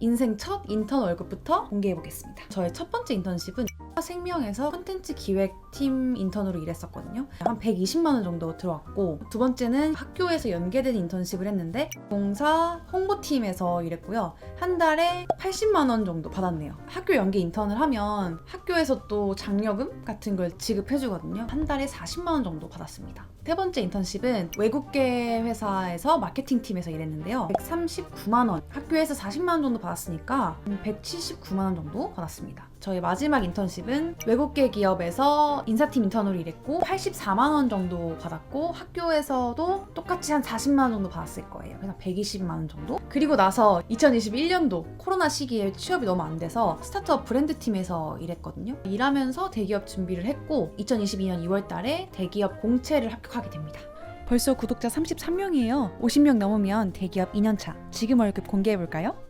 인생 첫 인턴 월급부터 공개해 보겠습니다. 저의 첫 번째 인턴십은 생명에서 콘텐츠 기획팀 인턴으로 일했었거든요. 한 120만 원 정도 들어왔고 두 번째는 학교에서 연계된 인턴십을 했는데 공사 홍보팀에서 일했고요. 한 달에 80만 원 정도 받았네요. 학교 연계 인턴을 하면 학교에서 또 장려금 같은 걸 지급해 주거든요. 한 달에 40만 원 정도 받았습니다. 세 번째 인턴십은 외국계 회사에서 마케팅 팀에서 일했는데요. 139만 원. 학교에서 40만 원 정도 받았으니까 179만 원 정도 받았습니다. 저희 마지막 인턴십은 외국계 기업에서 인사팀 인턴으로 일했고 84만 원 정도 받았고 학교에서도 똑같이 한 40만 원 정도 받았을 거예요. 그래서 120만 원 정도. 그리고 나서 2021년도 코로나 시기에 취업이 너무 안 돼서 스타트업 브랜드 팀에서 일했거든요. 일하면서 대기업 준비를 했고 2022년 2월 달에 대기업 공채를 합격하게 됩니다. 벌써 구독자 33명이에요. 50명 넘으면 대기업 2년차. 지금 월급 공개해 볼까요?